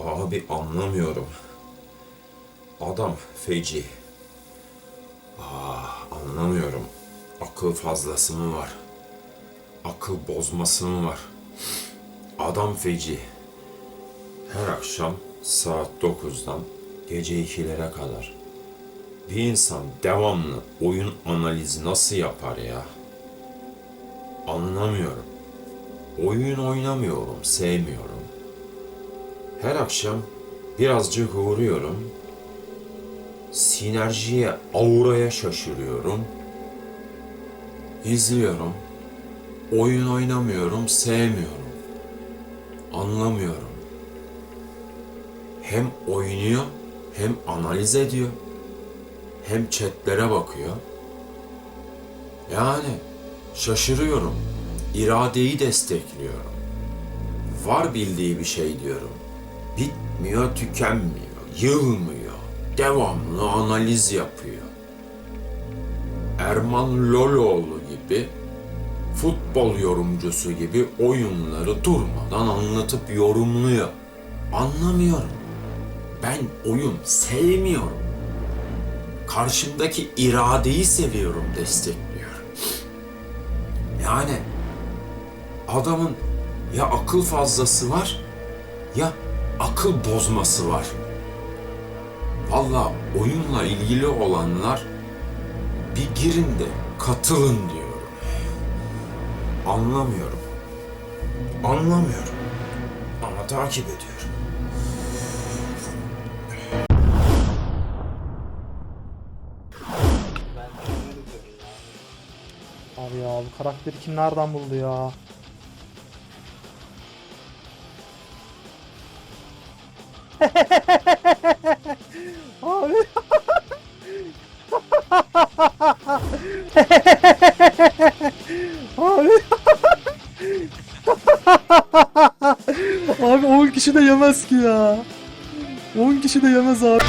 Abi anlamıyorum. Adam feci. Ah anlamıyorum. Akıl fazlası mı var? Akıl bozması mı var? Adam feci. Her akşam saat 9'dan gece 2'lere kadar. Bir insan devamlı oyun analizi nasıl yapar ya? Anlamıyorum. Oyun oynamıyorum, sevmiyorum. Her akşam birazcık uğruyorum. Sinerjiye, auraya şaşırıyorum. İzliyorum. Oyun oynamıyorum, sevmiyorum. Anlamıyorum. Hem oynuyor, hem analiz ediyor. Hem chatlere bakıyor. Yani şaşırıyorum. İradeyi destekliyorum. Var bildiği bir şey diyorum. Bitmiyor, tükenmiyor, yılmıyor. Devamlı analiz yapıyor. Erman Loloğlu gibi futbol yorumcusu gibi oyunları durmadan anlatıp yorumluyor. Anlamıyorum. Ben oyun sevmiyorum. Karşımdaki iradeyi seviyorum, destekliyorum. Yani adamın ya akıl fazlası var ya akıl bozması var. Valla oyunla ilgili olanlar bir girin de katılın diyorum. Anlamıyorum. Anlamıyorum. Ama takip ediyorum. Abi ya bu karakteri kim nereden buldu ya? Abi. Abi. Abi 10 kişi de yemez ki ya. 10 kişi de yemez abi.